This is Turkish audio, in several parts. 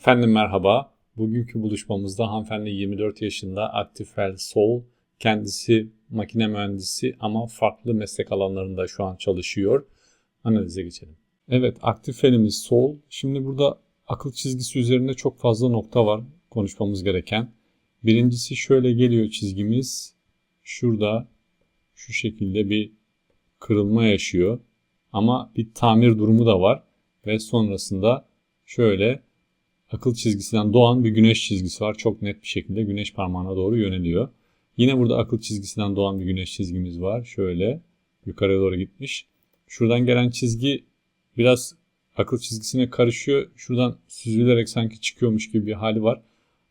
Efendim merhaba. Bugünkü buluşmamızda hanımefendi 24 yaşında Aktifel Sol. Kendisi makine mühendisi ama farklı meslek alanlarında şu an çalışıyor. Analize geçelim. Evet Aktifel'imiz Sol. Şimdi burada akıl çizgisi üzerinde çok fazla nokta var konuşmamız gereken. Birincisi şöyle geliyor çizgimiz. Şurada şu şekilde bir kırılma yaşıyor. Ama bir tamir durumu da var. Ve sonrasında şöyle akıl çizgisinden doğan bir güneş çizgisi var. Çok net bir şekilde güneş parmağına doğru yöneliyor. Yine burada akıl çizgisinden doğan bir güneş çizgimiz var. Şöyle yukarıya doğru gitmiş. Şuradan gelen çizgi biraz akıl çizgisine karışıyor. Şuradan süzülerek sanki çıkıyormuş gibi bir hali var.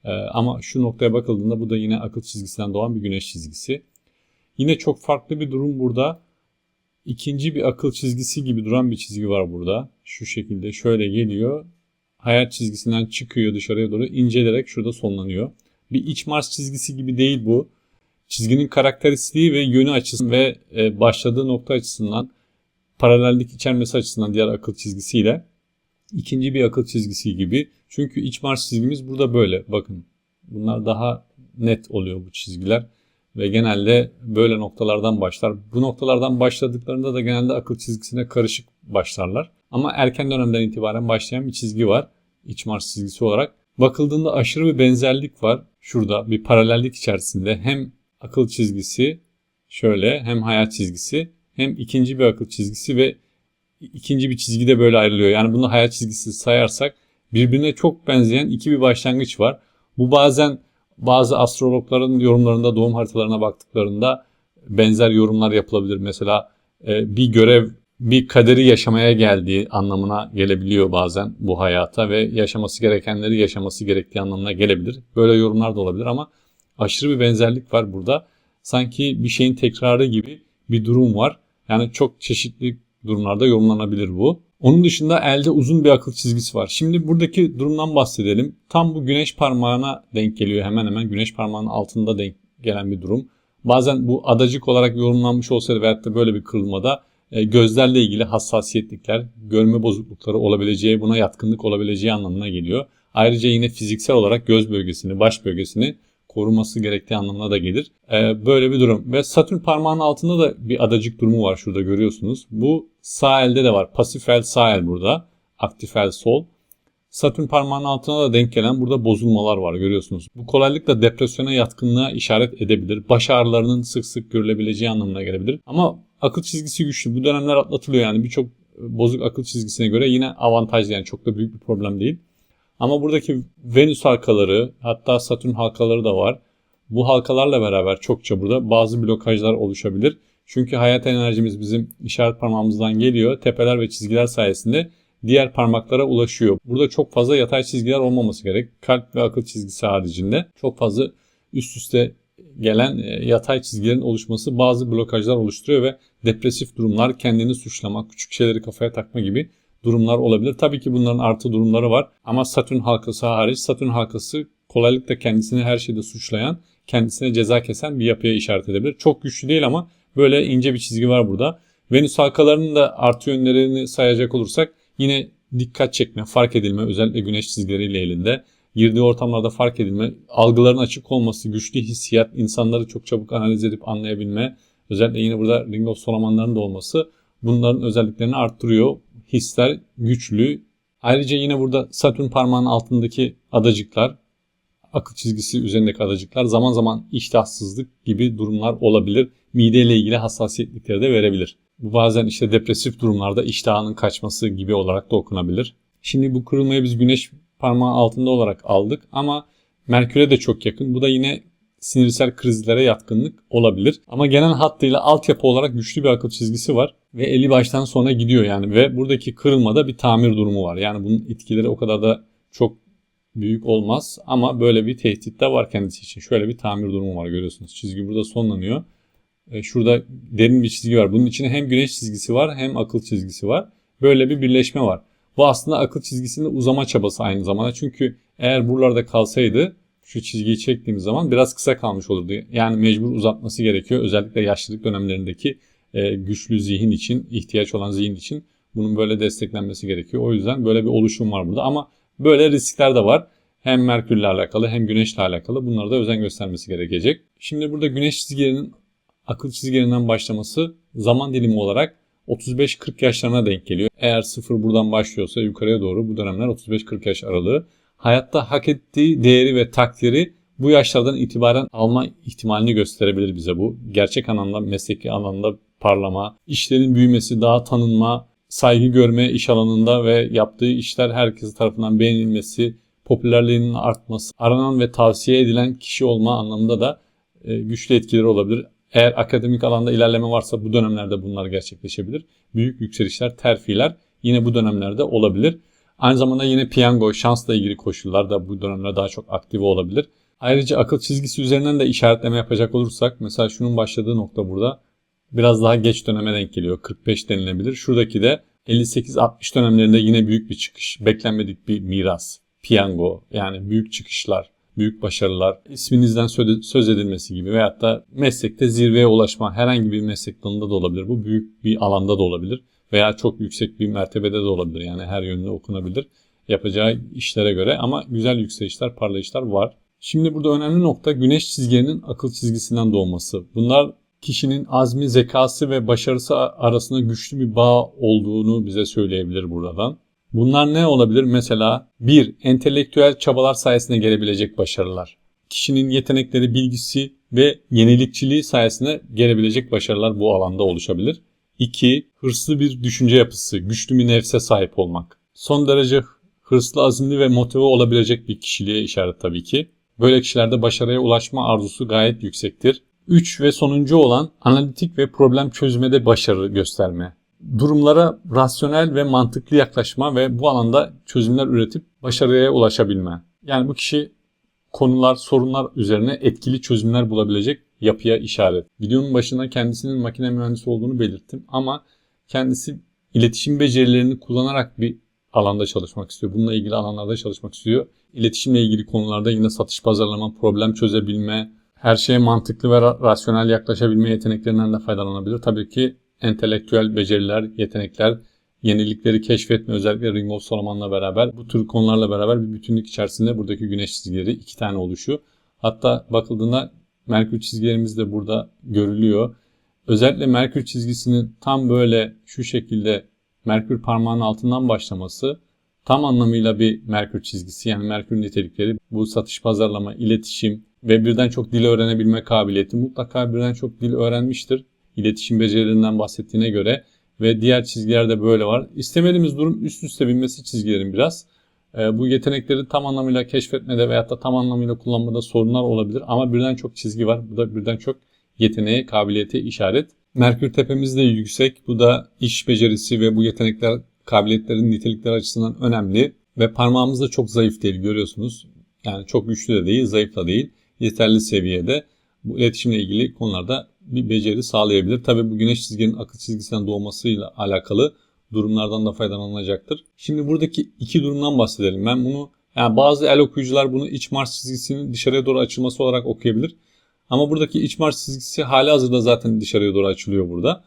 Ee, ama şu noktaya bakıldığında bu da yine akıl çizgisinden doğan bir güneş çizgisi. Yine çok farklı bir durum burada. İkinci bir akıl çizgisi gibi duran bir çizgi var burada. Şu şekilde şöyle geliyor hayat çizgisinden çıkıyor dışarıya doğru incelerek şurada sonlanıyor. Bir iç Mars çizgisi gibi değil bu. Çizginin karakteristiği ve yönü açısından ve e, başladığı nokta açısından paralellik içermesi açısından diğer akıl çizgisiyle ikinci bir akıl çizgisi gibi. Çünkü iç Mars çizgimiz burada böyle. Bakın bunlar daha net oluyor bu çizgiler ve genelde böyle noktalardan başlar. Bu noktalardan başladıklarında da genelde akıl çizgisine karışık başlarlar. Ama erken dönemden itibaren başlayan bir çizgi var. İç Mars çizgisi olarak. Bakıldığında aşırı bir benzerlik var. Şurada bir paralellik içerisinde hem akıl çizgisi şöyle hem hayat çizgisi hem ikinci bir akıl çizgisi ve ikinci bir çizgi de böyle ayrılıyor. Yani bunu hayat çizgisi sayarsak birbirine çok benzeyen iki bir başlangıç var. Bu bazen bazı astrologların yorumlarında doğum haritalarına baktıklarında benzer yorumlar yapılabilir. Mesela e, bir görev bir kaderi yaşamaya geldiği anlamına gelebiliyor bazen bu hayata ve yaşaması gerekenleri yaşaması gerektiği anlamına gelebilir. Böyle yorumlar da olabilir ama aşırı bir benzerlik var burada. Sanki bir şeyin tekrarı gibi bir durum var. Yani çok çeşitli durumlarda yorumlanabilir bu. Onun dışında elde uzun bir akıl çizgisi var. Şimdi buradaki durumdan bahsedelim. Tam bu güneş parmağına denk geliyor hemen hemen. Güneş parmağının altında denk gelen bir durum. Bazen bu adacık olarak yorumlanmış olsaydı veyahut da böyle bir kırılmada gözlerle ilgili hassasiyetlikler, görme bozuklukları olabileceği, buna yatkınlık olabileceği anlamına geliyor. Ayrıca yine fiziksel olarak göz bölgesini, baş bölgesini koruması gerektiği anlamına da gelir. Ee, böyle bir durum. Ve Satürn parmağının altında da bir adacık durumu var şurada görüyorsunuz. Bu sağ elde de var. Pasif el sağ el burada. Aktif el sol. Satürn parmağının altına da denk gelen burada bozulmalar var görüyorsunuz. Bu kolaylıkla depresyona yatkınlığa işaret edebilir. Baş ağrılarının sık sık görülebileceği anlamına gelebilir. Ama akıl çizgisi güçlü. Bu dönemler atlatılıyor yani birçok bozuk akıl çizgisine göre yine avantajlı yani çok da büyük bir problem değil. Ama buradaki Venüs halkaları hatta Satürn halkaları da var. Bu halkalarla beraber çokça burada bazı blokajlar oluşabilir. Çünkü hayat enerjimiz bizim işaret parmağımızdan geliyor. Tepeler ve çizgiler sayesinde diğer parmaklara ulaşıyor. Burada çok fazla yatay çizgiler olmaması gerek. Kalp ve akıl çizgisi haricinde çok fazla üst üste gelen e, yatay çizgilerin oluşması bazı blokajlar oluşturuyor ve depresif durumlar, kendini suçlama, küçük şeyleri kafaya takma gibi durumlar olabilir. Tabii ki bunların artı durumları var ama Satürn halkası hariç Satürn halkası kolaylıkla kendisini her şeyde suçlayan, kendisine ceza kesen bir yapıya işaret edebilir. Çok güçlü değil ama böyle ince bir çizgi var burada. Venüs halkalarının da artı yönlerini sayacak olursak yine dikkat çekme, fark edilme özellikle güneş çizgileriyle elinde. Girdiği ortamlarda fark edilme, algıların açık olması, güçlü hissiyat, insanları çok çabuk analiz edip anlayabilme, özellikle yine burada Ring of Solomon'ların da olması bunların özelliklerini arttırıyor hisler güçlü. Ayrıca yine burada Satürn parmağının altındaki adacıklar, akıl çizgisi üzerindeki adacıklar zaman zaman iştahsızlık gibi durumlar olabilir. Mide ile ilgili hassasiyetlikleri de verebilir. Bu bazen işte depresif durumlarda iştahının kaçması gibi olarak da okunabilir. Şimdi bu kırılmayı biz güneş parmağı altında olarak aldık ama Merkür'e de çok yakın. Bu da yine sinirsel krizlere yatkınlık olabilir. Ama genel hattıyla altyapı olarak güçlü bir akıl çizgisi var ve 50 baştan sonra gidiyor yani ve buradaki kırılmada bir tamir durumu var. Yani bunun etkileri o kadar da çok büyük olmaz ama böyle bir tehdit de var kendisi için. Şöyle bir tamir durumu var görüyorsunuz. Çizgi burada sonlanıyor. E, şurada derin bir çizgi var. Bunun içinde hem güneş çizgisi var hem akıl çizgisi var. Böyle bir birleşme var. Bu aslında akıl çizgisinin uzama çabası aynı zamanda. Çünkü eğer buralarda kalsaydı şu çizgiyi çektiğimiz zaman biraz kısa kalmış olurdu. Yani mecbur uzatması gerekiyor. Özellikle yaşlılık dönemlerindeki e, güçlü zihin için, ihtiyaç olan zihin için bunun böyle desteklenmesi gerekiyor. O yüzden böyle bir oluşum var burada ama Böyle riskler de var. Hem Merkürle alakalı hem Güneşle alakalı bunlara da özen göstermesi gerekecek. Şimdi burada Güneş çizgilerinin akıl çizgilerinden başlaması zaman dilimi olarak 35-40 yaşlarına denk geliyor. Eğer sıfır buradan başlıyorsa yukarıya doğru bu dönemler 35-40 yaş aralığı. Hayatta hak ettiği değeri ve takdiri bu yaşlardan itibaren alma ihtimalini gösterebilir bize bu. Gerçek anlamda mesleki alanda parlama, işlerin büyümesi, daha tanınma, saygı görme iş alanında ve yaptığı işler herkes tarafından beğenilmesi, popülerliğinin artması, aranan ve tavsiye edilen kişi olma anlamında da e, güçlü etkileri olabilir. Eğer akademik alanda ilerleme varsa bu dönemlerde bunlar gerçekleşebilir. Büyük yükselişler, terfiler yine bu dönemlerde olabilir. Aynı zamanda yine piyango, şansla ilgili koşullar da bu dönemler daha çok aktive olabilir. Ayrıca akıl çizgisi üzerinden de işaretleme yapacak olursak mesela şunun başladığı nokta burada biraz daha geç döneme denk geliyor. 45 denilebilir. Şuradaki de 58-60 dönemlerinde yine büyük bir çıkış, beklenmedik bir miras, piyango yani büyük çıkışlar, büyük başarılar, isminizden söz edilmesi gibi veyahut da meslekte zirveye ulaşma herhangi bir meslek dalında da olabilir. Bu büyük bir alanda da olabilir veya çok yüksek bir mertebede de olabilir. Yani her yönde okunabilir yapacağı işlere göre ama güzel yükselişler, parlayışlar var. Şimdi burada önemli nokta güneş çizgilerinin akıl çizgisinden doğması. Bunlar kişinin azmi, zekası ve başarısı arasında güçlü bir bağ olduğunu bize söyleyebilir buradan. Bunlar ne olabilir? Mesela bir, entelektüel çabalar sayesinde gelebilecek başarılar. Kişinin yetenekleri, bilgisi ve yenilikçiliği sayesinde gelebilecek başarılar bu alanda oluşabilir. 2. Hırslı bir düşünce yapısı, güçlü bir nefse sahip olmak. Son derece hırslı, azimli ve motive olabilecek bir kişiliğe işaret tabii ki. Böyle kişilerde başarıya ulaşma arzusu gayet yüksektir. 3 ve sonuncu olan analitik ve problem çözmede başarı gösterme. Durumlara rasyonel ve mantıklı yaklaşma ve bu alanda çözümler üretip başarıya ulaşabilme. Yani bu kişi konular, sorunlar üzerine etkili çözümler bulabilecek yapıya işaret. Videonun başında kendisinin makine mühendisi olduğunu belirttim ama kendisi iletişim becerilerini kullanarak bir alanda çalışmak istiyor. Bununla ilgili alanlarda çalışmak istiyor. İletişimle ilgili konularda yine satış pazarlama, problem çözebilme, her şeye mantıklı ve rasyonel yaklaşabilme yeteneklerinden de faydalanabilir. Tabii ki entelektüel beceriler, yetenekler, yenilikleri keşfetme özellikle Ringo Solomon'la beraber bu tür konularla beraber bir bütünlük içerisinde buradaki güneş çizgileri iki tane oluşu. Hatta bakıldığında Merkür çizgilerimiz de burada görülüyor. Özellikle Merkür çizgisinin tam böyle şu şekilde Merkür parmağının altından başlaması tam anlamıyla bir Merkür çizgisi. Yani Merkür nitelikleri bu satış, pazarlama, iletişim ve birden çok dil öğrenebilme kabiliyeti mutlaka birden çok dil öğrenmiştir. İletişim becerilerinden bahsettiğine göre ve diğer çizgilerde böyle var. İstemediğimiz durum üst üste binmesi çizgilerin biraz. E, bu yetenekleri tam anlamıyla keşfetmede veyahut da tam anlamıyla kullanmada sorunlar olabilir ama birden çok çizgi var. Bu da birden çok yeteneğe, kabiliyete işaret. Merkür tepemiz de yüksek. Bu da iş becerisi ve bu yetenekler, kabiliyetlerin nitelikleri açısından önemli. Ve parmağımız da çok zayıf değil görüyorsunuz. Yani çok güçlü de değil, zayıf da değil. Yeterli seviyede bu iletişimle ilgili konularda bir beceri sağlayabilir. Tabi bu güneş çizginin akıl çizgisinden doğmasıyla alakalı durumlardan da faydalanılacaktır. Şimdi buradaki iki durumdan bahsedelim. Ben bunu yani bazı el okuyucular bunu iç Mars çizgisinin dışarıya doğru açılması olarak okuyabilir. Ama buradaki iç Mars çizgisi hali hazırda zaten dışarıya doğru açılıyor burada.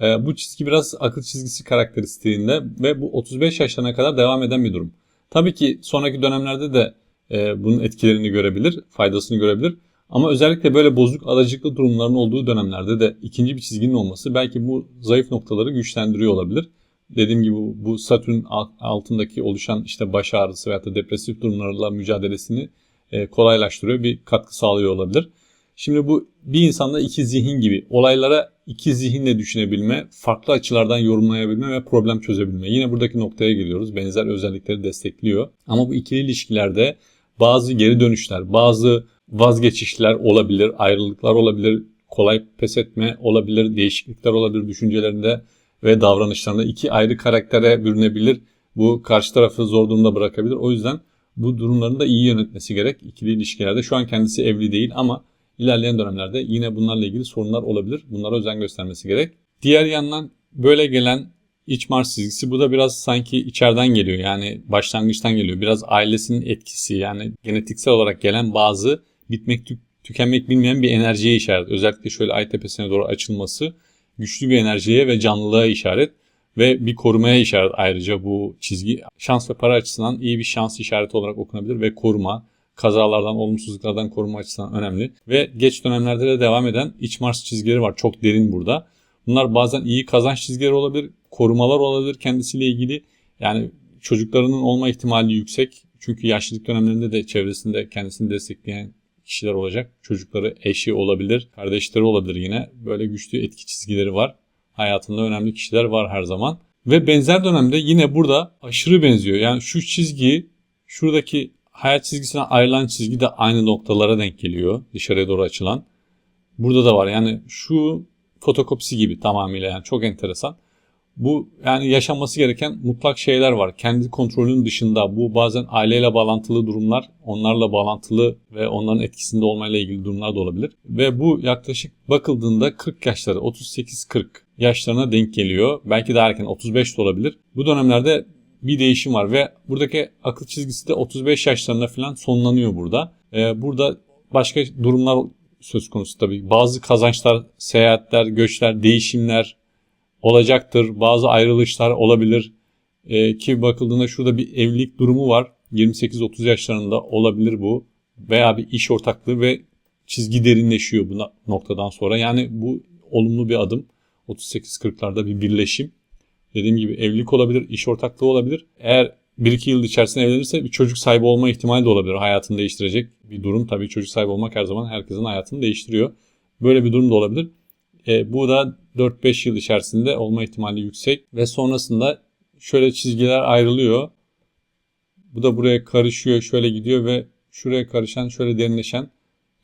Ee, bu çizgi biraz akıl çizgisi karakteristiğinde ve bu 35 yaşlarına kadar devam eden bir durum. Tabii ki sonraki dönemlerde de e, bunun etkilerini görebilir, faydasını görebilir. Ama özellikle böyle bozuk adacıklı durumların olduğu dönemlerde de ikinci bir çizginin olması belki bu zayıf noktaları güçlendiriyor olabilir. Dediğim gibi bu Satürn altındaki oluşan işte baş ağrısı veya da depresif durumlarla mücadelesini e, kolaylaştırıyor, bir katkı sağlıyor olabilir. Şimdi bu bir insanda iki zihin gibi olaylara iki zihinle düşünebilme, farklı açılardan yorumlayabilme ve problem çözebilme. Yine buradaki noktaya geliyoruz. Benzer özellikleri destekliyor. Ama bu ikili ilişkilerde bazı geri dönüşler, bazı vazgeçişler olabilir, ayrılıklar olabilir, kolay pes etme olabilir, değişiklikler olabilir düşüncelerinde ve davranışlarında iki ayrı karaktere bürünebilir. Bu karşı tarafı zor durumda bırakabilir. O yüzden bu durumların da iyi yönetmesi gerek ikili ilişkilerde. Şu an kendisi evli değil ama ilerleyen dönemlerde yine bunlarla ilgili sorunlar olabilir. Bunlara özen göstermesi gerek. Diğer yandan böyle gelen iç Mars çizgisi bu da biraz sanki içeriden geliyor. Yani başlangıçtan geliyor. Biraz ailesinin etkisi yani genetiksel olarak gelen bazı bitmek tü- tükenmek bilmeyen bir enerjiye işaret. Özellikle şöyle ay tepesine doğru açılması güçlü bir enerjiye ve canlılığa işaret. Ve bir korumaya işaret ayrıca bu çizgi. Şans ve para açısından iyi bir şans işareti olarak okunabilir ve koruma, kazalardan, olumsuzluklardan koruma açısından önemli. Ve geç dönemlerde de devam eden iç Mars çizgileri var. Çok derin burada. Bunlar bazen iyi kazanç çizgileri olabilir, korumalar olabilir kendisiyle ilgili. Yani çocuklarının olma ihtimali yüksek. Çünkü yaşlılık dönemlerinde de çevresinde kendisini destekleyen kişiler olacak. Çocukları, eşi olabilir, kardeşleri olabilir yine. Böyle güçlü etki çizgileri var. Hayatında önemli kişiler var her zaman. Ve benzer dönemde yine burada aşırı benziyor. Yani şu çizgi, şuradaki hayat çizgisine ayrılan çizgi de aynı noktalara denk geliyor. Dışarıya doğru açılan. Burada da var. Yani şu fotokopisi gibi tamamıyla yani çok enteresan. Bu yani yaşanması gereken mutlak şeyler var. Kendi kontrolünün dışında bu bazen aileyle bağlantılı durumlar, onlarla bağlantılı ve onların etkisinde olmayla ilgili durumlar da olabilir. Ve bu yaklaşık bakıldığında 40 yaşları, 38-40 yaşlarına denk geliyor. Belki daha erken 35 de olabilir. Bu dönemlerde bir değişim var ve buradaki akıl çizgisi de 35 yaşlarında falan sonlanıyor burada. Ee, burada başka durumlar söz konusu tabii. Bazı kazançlar, seyahatler, göçler, değişimler, olacaktır. Bazı ayrılışlar olabilir. E, ki bakıldığında şurada bir evlilik durumu var. 28-30 yaşlarında olabilir bu. Veya bir iş ortaklığı ve çizgi derinleşiyor bu noktadan sonra. Yani bu olumlu bir adım. 38-40'larda bir birleşim. Dediğim gibi evlilik olabilir, iş ortaklığı olabilir. Eğer 1-2 yıl içerisinde evlenirse bir çocuk sahibi olma ihtimali de olabilir. Hayatını değiştirecek bir durum. Tabii çocuk sahibi olmak her zaman herkesin hayatını değiştiriyor. Böyle bir durum da olabilir. E, bu da 4-5 yıl içerisinde olma ihtimali yüksek ve sonrasında şöyle çizgiler ayrılıyor. Bu da buraya karışıyor, şöyle gidiyor ve şuraya karışan, şöyle derinleşen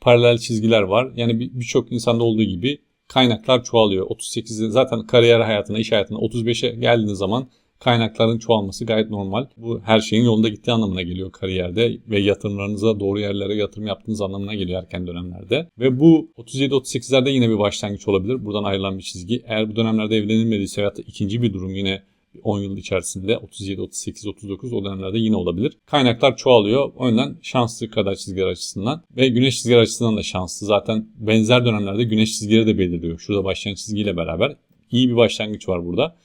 paralel çizgiler var. Yani birçok bir insanda olduğu gibi kaynaklar çoğalıyor. 38'de zaten kariyer hayatına, iş hayatına 35'e geldiğiniz zaman kaynakların çoğalması gayet normal. Bu her şeyin yolunda gittiği anlamına geliyor kariyerde ve yatırımlarınıza doğru yerlere yatırım yaptığınız anlamına geliyor erken dönemlerde. Ve bu 37-38'lerde yine bir başlangıç olabilir. Buradan ayrılan bir çizgi. Eğer bu dönemlerde evlenilmediyse veya ikinci bir durum yine 10 yıl içerisinde 37, 38, 39 o dönemlerde yine olabilir. Kaynaklar çoğalıyor. O yüzden şanslı kadar çizgiler açısından ve güneş çizgiler açısından da şanslı. Zaten benzer dönemlerde güneş çizgileri de belirliyor. Şurada başlayan çizgiyle beraber iyi bir başlangıç var burada.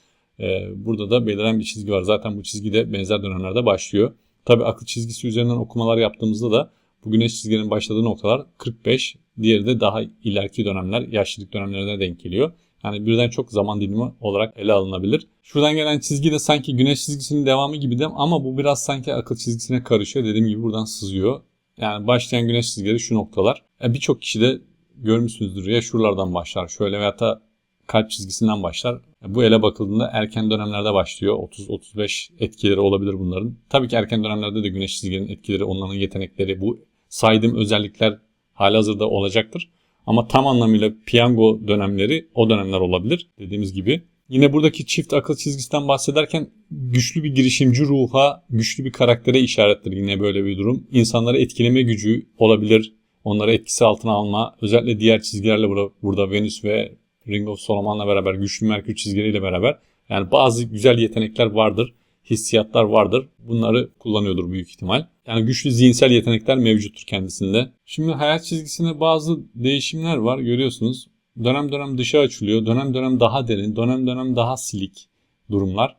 Ee, burada da beliren bir çizgi var. Zaten bu çizgi de benzer dönemlerde başlıyor. Tabi akıl çizgisi üzerinden okumalar yaptığımızda da bu güneş çizgilerinin başladığı noktalar 45, diğeri de daha ileriki dönemler, yaşlılık dönemlerine denk geliyor. Yani birden çok zaman dilimi olarak ele alınabilir. Şuradan gelen çizgi de sanki güneş çizgisinin devamı gibi de ama bu biraz sanki akıl çizgisine karışıyor. Dediğim gibi buradan sızıyor. Yani başlayan güneş çizgileri şu noktalar. Birçok kişi de görmüşsünüzdür ya şuralardan başlar şöyle veya da kalp çizgisinden başlar. Bu ele bakıldığında erken dönemlerde başlıyor. 30-35 etkileri olabilir bunların. Tabii ki erken dönemlerde de güneş çizgilerinin etkileri, onların yetenekleri, bu saydığım özellikler hazırda olacaktır. Ama tam anlamıyla piyango dönemleri o dönemler olabilir dediğimiz gibi. Yine buradaki çift akıl çizgisinden bahsederken güçlü bir girişimci ruha, güçlü bir karaktere işarettir yine böyle bir durum. İnsanları etkileme gücü olabilir. Onları etkisi altına alma. Özellikle diğer çizgilerle burada, burada Venüs ve Ring of Solomon'la beraber, güçlü Merkür çizgileriyle beraber yani bazı güzel yetenekler vardır, hissiyatlar vardır. Bunları kullanıyordur büyük ihtimal. Yani güçlü zihinsel yetenekler mevcuttur kendisinde. Şimdi hayat çizgisinde bazı değişimler var görüyorsunuz. Dönem dönem dışa açılıyor, dönem dönem daha derin, dönem dönem daha silik durumlar.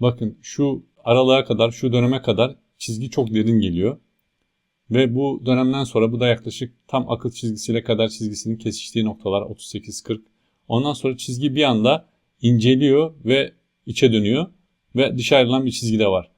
Bakın şu aralığa kadar, şu döneme kadar çizgi çok derin geliyor. Ve bu dönemden sonra bu da yaklaşık tam akıl çizgisiyle kadar çizgisinin kesiştiği noktalar 38-40 Ondan sonra çizgi bir anda inceliyor ve içe dönüyor ve dışa ayrılan bir çizgi de var.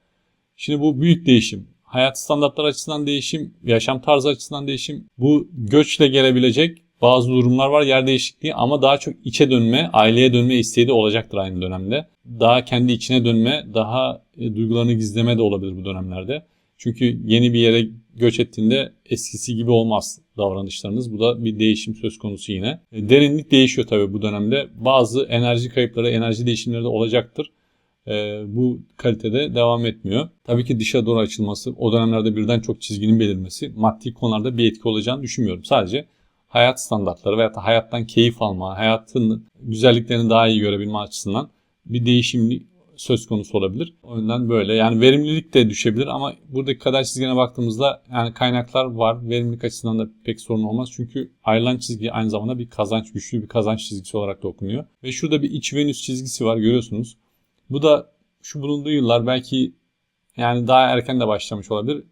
Şimdi bu büyük değişim. Hayat standartları açısından değişim, yaşam tarzı açısından değişim. Bu göçle gelebilecek bazı durumlar var yer değişikliği ama daha çok içe dönme, aileye dönme isteği de olacaktır aynı dönemde. Daha kendi içine dönme, daha e, duygularını gizleme de olabilir bu dönemlerde. Çünkü yeni bir yere göç ettiğinde eskisi gibi olmaz davranışlarınız. Bu da bir değişim söz konusu yine. E, derinlik değişiyor tabii bu dönemde. Bazı enerji kayıpları, enerji değişimleri de olacaktır. E, bu kalitede devam etmiyor. Tabii ki dışa doğru açılması, o dönemlerde birden çok çizginin belirmesi maddi konularda bir etki olacağını düşünmüyorum. Sadece hayat standartları veya hayattan keyif alma, hayatın güzelliklerini daha iyi görebilme açısından bir değişim söz konusu olabilir. O yüzden böyle. Yani verimlilik de düşebilir ama buradaki kader çizgine baktığımızda yani kaynaklar var. Verimlilik açısından da pek sorun olmaz. Çünkü ayrılan çizgi aynı zamanda bir kazanç, güçlü bir kazanç çizgisi olarak da okunuyor. Ve şurada bir iç Venüs çizgisi var görüyorsunuz. Bu da şu bulunduğu yıllar belki yani daha erken de başlamış olabilir.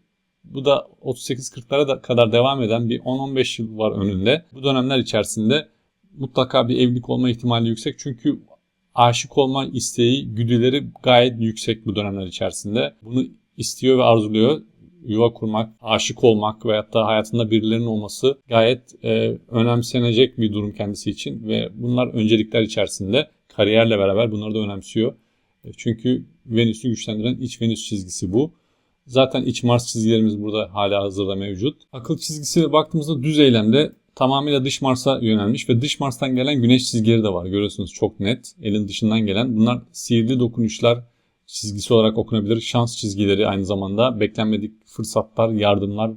Bu da 38-40'lara da kadar devam eden bir 10-15 yıl var önünde. Bu dönemler içerisinde mutlaka bir evlilik olma ihtimali yüksek. Çünkü aşık olma isteği, güdüleri gayet yüksek bu dönemler içerisinde. Bunu istiyor ve arzuluyor. Yuva kurmak, aşık olmak veyahut da hayatında birilerinin olması gayet e, önemsenecek bir durum kendisi için ve bunlar öncelikler içerisinde kariyerle beraber bunları da önemsiyor. E, çünkü Venüs'ü güçlendiren iç Venüs çizgisi bu. Zaten iç Mars çizgilerimiz burada hala hazırda mevcut. Akıl çizgisine baktığımızda düz eylemde tamamıyla dış Mars'a yönelmiş ve dış Mars'tan gelen güneş çizgileri de var. Görüyorsunuz çok net. Elin dışından gelen. Bunlar sihirli dokunuşlar çizgisi olarak okunabilir. Şans çizgileri aynı zamanda. Beklenmedik fırsatlar, yardımlar,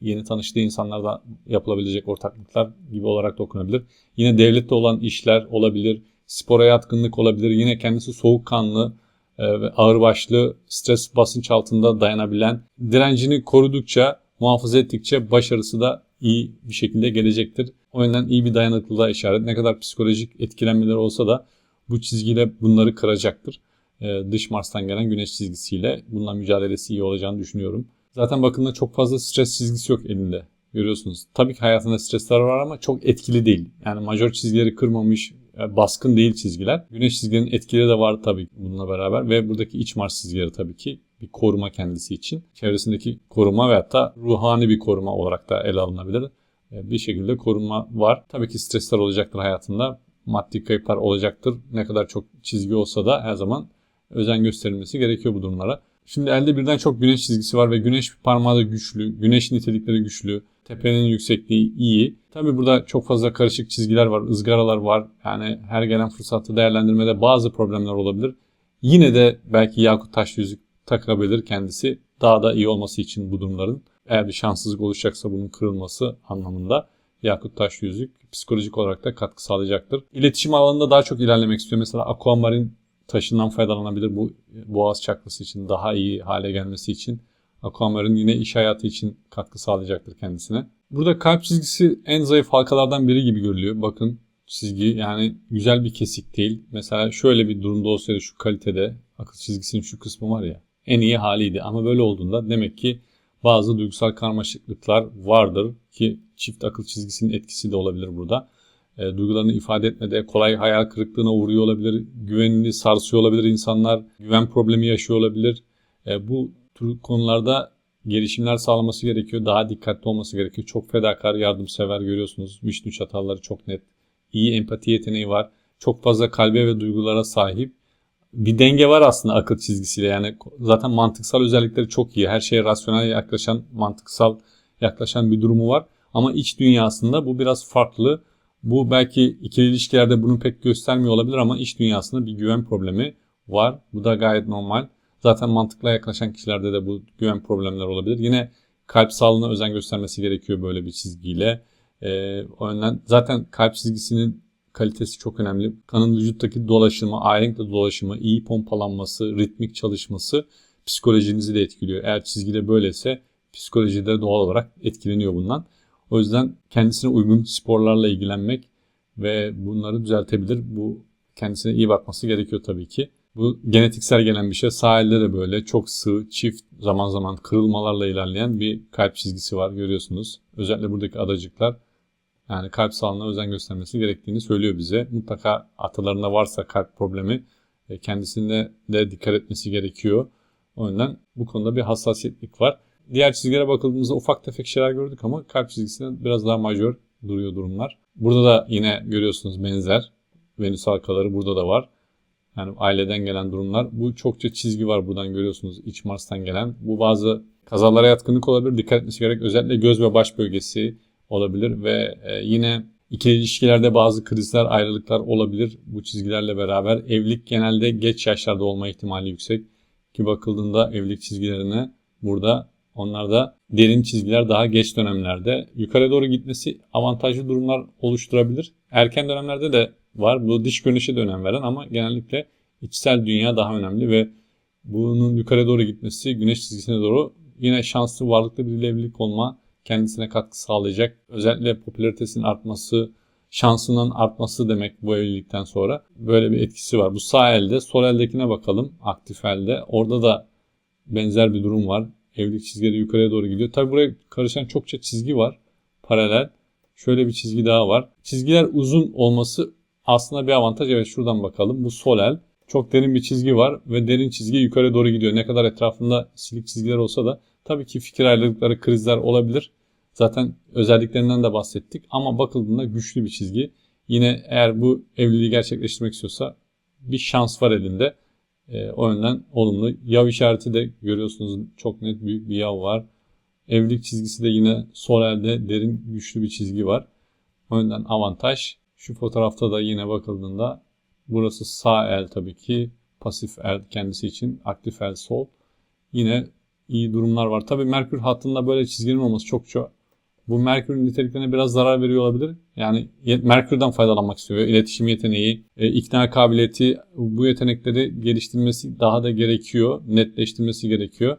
yeni tanıştığı insanlarda yapılabilecek ortaklıklar gibi olarak da okunabilir. Yine devlette olan işler olabilir. Spora yatkınlık olabilir. Yine kendisi soğukkanlı e, ve ağırbaşlı, stres basınç altında dayanabilen, direncini korudukça, muhafaza ettikçe başarısı da iyi bir şekilde gelecektir. O yüzden iyi bir dayanıklılığa işaret. Ne kadar psikolojik etkilenmeler olsa da bu çizgiyle bunları kıracaktır. Ee, dış Mars'tan gelen güneş çizgisiyle bununla mücadelesi iyi olacağını düşünüyorum. Zaten bakımda çok fazla stres çizgisi yok elinde. Görüyorsunuz. Tabii ki hayatında stresler var ama çok etkili değil. Yani majör çizgileri kırmamış, e, baskın değil çizgiler. Güneş çizgilerinin etkileri de var tabii bununla beraber ve buradaki iç Mars çizgileri tabii ki bir koruma kendisi için. Çevresindeki koruma ve hatta ruhani bir koruma olarak da ele alınabilir. E, bir şekilde koruma var. Tabii ki stresler olacaktır hayatında. Maddi kayıplar olacaktır. Ne kadar çok çizgi olsa da her zaman özen gösterilmesi gerekiyor bu durumlara. Şimdi elde birden çok güneş çizgisi var ve güneş parmağı da güçlü. Güneş nitelikleri güçlü. Tepenin yüksekliği iyi. Tabi burada çok fazla karışık çizgiler var, ızgaralar var. Yani her gelen fırsatı değerlendirmede bazı problemler olabilir. Yine de belki yakut taş yüzük takabilir kendisi. Daha da iyi olması için bu durumların. Eğer bir şanssızlık oluşacaksa bunun kırılması anlamında yakut taş yüzük psikolojik olarak da katkı sağlayacaktır. İletişim alanında daha çok ilerlemek istiyor. Mesela aquamarin taşından faydalanabilir bu boğaz çakrası için daha iyi hale gelmesi için. Aquamarine yine iş hayatı için katkı sağlayacaktır kendisine. Burada kalp çizgisi en zayıf halkalardan biri gibi görülüyor. Bakın çizgi yani güzel bir kesik değil. Mesela şöyle bir durumda olsaydı şu kalitede akıl çizgisinin şu kısmı var ya en iyi haliydi. Ama böyle olduğunda demek ki bazı duygusal karmaşıklıklar vardır ki çift akıl çizgisinin etkisi de olabilir burada. E, duygularını ifade etmede kolay hayal kırıklığına uğruyor olabilir, güvenini sarsıyor olabilir insanlar, güven problemi yaşıyor olabilir. E, bu tür konularda gelişimler sağlaması gerekiyor. Daha dikkatli olması gerekiyor. Çok fedakar, yardımsever görüyorsunuz. Vişnu çatalları çok net. İyi empati yeteneği var. Çok fazla kalbe ve duygulara sahip. Bir denge var aslında akıl çizgisiyle. Yani zaten mantıksal özellikleri çok iyi. Her şeye rasyonel yaklaşan, mantıksal yaklaşan bir durumu var. Ama iç dünyasında bu biraz farklı. Bu belki ikili ilişkilerde bunu pek göstermiyor olabilir ama iç dünyasında bir güven problemi var. Bu da gayet normal. Zaten mantıkla yaklaşan kişilerde de bu güven problemler olabilir. Yine kalp sağlığına özen göstermesi gerekiyor böyle bir çizgiyle. Ee, o yüzden zaten kalp çizgisinin kalitesi çok önemli. Kanın vücuttaki dolaşımı, ahenkle dolaşımı, iyi pompalanması, ritmik çalışması psikolojinizi de etkiliyor. Eğer çizgide böylese psikolojide doğal olarak etkileniyor bundan. O yüzden kendisine uygun sporlarla ilgilenmek ve bunları düzeltebilir. Bu kendisine iyi bakması gerekiyor tabii ki. Bu genetiksel gelen bir şey. Sahilde de böyle çok sığ, çift zaman zaman kırılmalarla ilerleyen bir kalp çizgisi var görüyorsunuz. Özellikle buradaki adacıklar yani kalp sağlığına özen göstermesi gerektiğini söylüyor bize. Mutlaka atalarında varsa kalp problemi e, kendisinde de dikkat etmesi gerekiyor. O yüzden bu konuda bir hassasiyetlik var. Diğer çizgilere bakıldığımızda ufak tefek şeyler gördük ama kalp çizgisinde biraz daha majör duruyor durumlar. Burada da yine görüyorsunuz benzer. Venüs halkaları burada da var. Yani aileden gelen durumlar. Bu çokça çizgi var buradan görüyorsunuz iç Mars'tan gelen. Bu bazı kazalara yatkınlık olabilir. Dikkat etmesi gerek. Özellikle göz ve baş bölgesi olabilir ve e, yine ikili ilişkilerde bazı krizler, ayrılıklar olabilir bu çizgilerle beraber. Evlilik genelde geç yaşlarda olma ihtimali yüksek ki bakıldığında evlilik çizgilerine burada onlarda derin çizgiler daha geç dönemlerde. Yukarı doğru gitmesi avantajlı durumlar oluşturabilir. Erken dönemlerde de var. Bu dış görünüşe de önem veren ama genellikle içsel dünya daha önemli ve bunun yukarı doğru gitmesi güneş çizgisine doğru yine şanslı varlıklı bir evlilik olma kendisine katkı sağlayacak. Özellikle popülaritesinin artması, şansının artması demek bu evlilikten sonra. Böyle bir etkisi var. Bu sağ elde, sol eldekine bakalım aktif elde. Orada da benzer bir durum var. Evlilik çizgileri yukarıya doğru gidiyor. Tabi buraya karışan çokça çizgi var. Paralel. Şöyle bir çizgi daha var. Çizgiler uzun olması aslında bir avantaj. Evet şuradan bakalım. Bu sol el. Çok derin bir çizgi var ve derin çizgi yukarı doğru gidiyor. Ne kadar etrafında silik çizgiler olsa da tabii ki fikir ayrılıkları, krizler olabilir. Zaten özelliklerinden de bahsettik ama bakıldığında güçlü bir çizgi. Yine eğer bu evliliği gerçekleştirmek istiyorsa bir şans var elinde. E, o yönden olumlu. Yav işareti de görüyorsunuz çok net büyük bir yav var. Evlilik çizgisi de yine sol elde derin güçlü bir çizgi var. O yönden avantaj. Şu fotoğrafta da yine bakıldığında burası sağ el tabii ki. Pasif el kendisi için. Aktif el sol. Yine iyi durumlar var. Tabii Merkür hattında böyle çizginin olması çok çok bu Merkür'ün niteliklerine biraz zarar veriyor olabilir. Yani Merkür'den faydalanmak istiyor. İletişim yeteneği, e, ikna kabiliyeti bu yetenekleri geliştirmesi daha da gerekiyor. Netleştirmesi gerekiyor.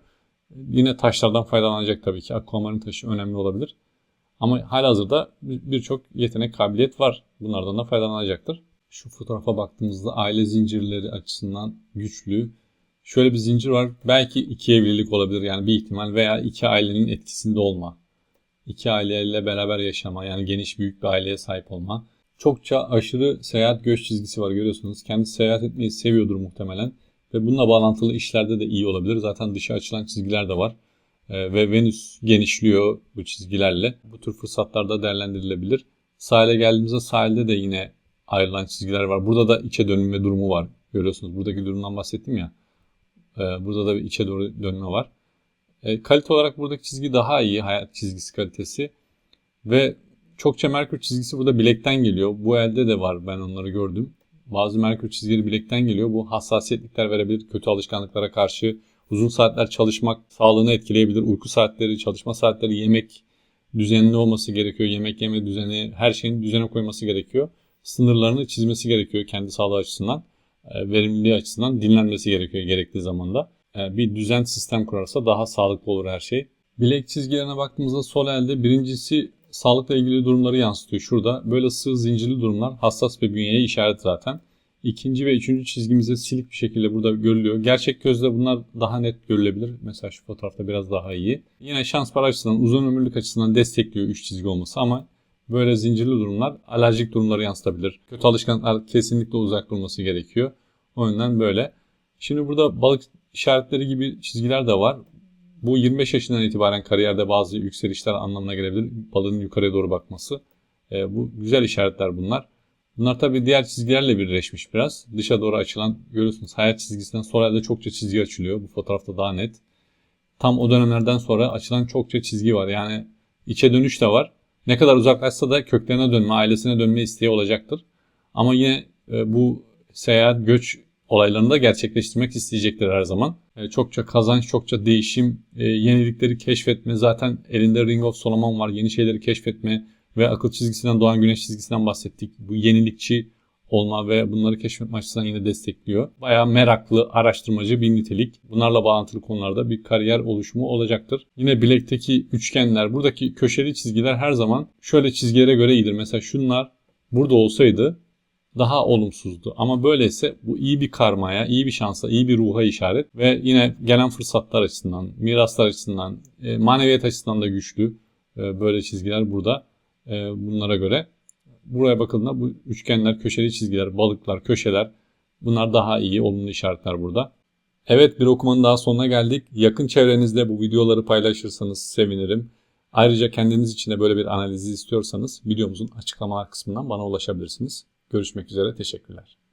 Yine taşlardan faydalanacak tabii ki. Akvamarın taşı önemli olabilir. Ama halihazırda birçok yetenek, kabiliyet var. Bunlardan da faydalanacaktır. Şu fotoğrafa baktığımızda aile zincirleri açısından güçlü. Şöyle bir zincir var. Belki iki evlilik olabilir yani bir ihtimal veya iki ailenin etkisinde olma iki aileyle beraber yaşama yani geniş büyük bir aileye sahip olma. Çokça aşırı seyahat göç çizgisi var görüyorsunuz. Kendisi seyahat etmeyi seviyordur muhtemelen. Ve bununla bağlantılı işlerde de iyi olabilir. Zaten dışa açılan çizgiler de var. Ee, ve Venüs genişliyor bu çizgilerle. Bu tür fırsatlarda değerlendirilebilir. Sahile geldiğimizde sahilde de yine ayrılan çizgiler var. Burada da içe dönme durumu var. Görüyorsunuz buradaki durumdan bahsettim ya. Ee, burada da bir içe doğru dönme var. E, kalite olarak buradaki çizgi daha iyi hayat çizgisi kalitesi. Ve çokça Merkür çizgisi burada bilekten geliyor. Bu elde de var ben onları gördüm. Bazı Merkür çizgileri bilekten geliyor. Bu hassasiyetlikler verebilir. Kötü alışkanlıklara karşı uzun saatler çalışmak sağlığını etkileyebilir. Uyku saatleri, çalışma saatleri, yemek düzenli olması gerekiyor. Yemek yeme düzeni, her şeyin düzene koyması gerekiyor. Sınırlarını çizmesi gerekiyor kendi sağlığı açısından, verimliliği açısından dinlenmesi gerekiyor gerektiği zamanda. E, bir düzen sistem kurarsa daha sağlıklı olur her şey. Bilek çizgilerine baktığımızda sol elde birincisi sağlıkla ilgili durumları yansıtıyor. Şurada böyle sığ zincirli durumlar hassas bir bünyeye işaret zaten. İkinci ve üçüncü çizgimizde silik bir şekilde burada görülüyor. Gerçek gözle bunlar daha net görülebilir. Mesela şu fotoğrafta biraz daha iyi. Yine şans para açısından, uzun ömürlük açısından destekliyor üç çizgi olması ama böyle zincirli durumlar alerjik durumları yansıtabilir. Kötü alışkanlıklar kesinlikle uzak durması gerekiyor. O yüzden böyle. Şimdi burada balık işaretleri gibi çizgiler de var. Bu 25 yaşından itibaren kariyerde bazı yükselişler anlamına gelebilir. Balığın yukarıya doğru bakması. E, bu güzel işaretler bunlar. Bunlar tabii diğer çizgilerle birleşmiş biraz. Dışa doğru açılan görüyorsunuz hayat çizgisinden sonra da çokça çizgi açılıyor. Bu fotoğrafta daha net. Tam o dönemlerden sonra açılan çokça çizgi var. Yani içe dönüş de var. Ne kadar uzaklaşsa da köklerine dönme, ailesine dönme isteği olacaktır. Ama yine e, bu seyahat, göç olaylarını da gerçekleştirmek isteyecektir her zaman. E, çokça kazanç, çokça değişim, e, yenilikleri keşfetme. Zaten elinde Ring of Solomon var. Yeni şeyleri keşfetme ve akıl çizgisinden doğan güneş çizgisinden bahsettik. Bu yenilikçi olma ve bunları keşfetme açısından yine destekliyor. Bayağı meraklı, araştırmacı bir nitelik. Bunlarla bağlantılı konularda bir kariyer oluşumu olacaktır. Yine bilekteki üçgenler, buradaki köşeli çizgiler her zaman şöyle çizgilere göre iyidir. Mesela şunlar burada olsaydı daha olumsuzdu. Ama böyleyse bu iyi bir karmaya, iyi bir şansa, iyi bir ruha işaret ve yine gelen fırsatlar açısından, miraslar açısından, e, maneviyat açısından da güçlü e, böyle çizgiler burada e, bunlara göre. Buraya bakıldığında bu üçgenler, köşeli çizgiler, balıklar, köşeler bunlar daha iyi, olumlu işaretler burada. Evet bir okumanın daha sonuna geldik. Yakın çevrenizde bu videoları paylaşırsanız sevinirim. Ayrıca kendiniz için de böyle bir analizi istiyorsanız videomuzun açıklamalar kısmından bana ulaşabilirsiniz. Görüşmek üzere. Teşekkürler.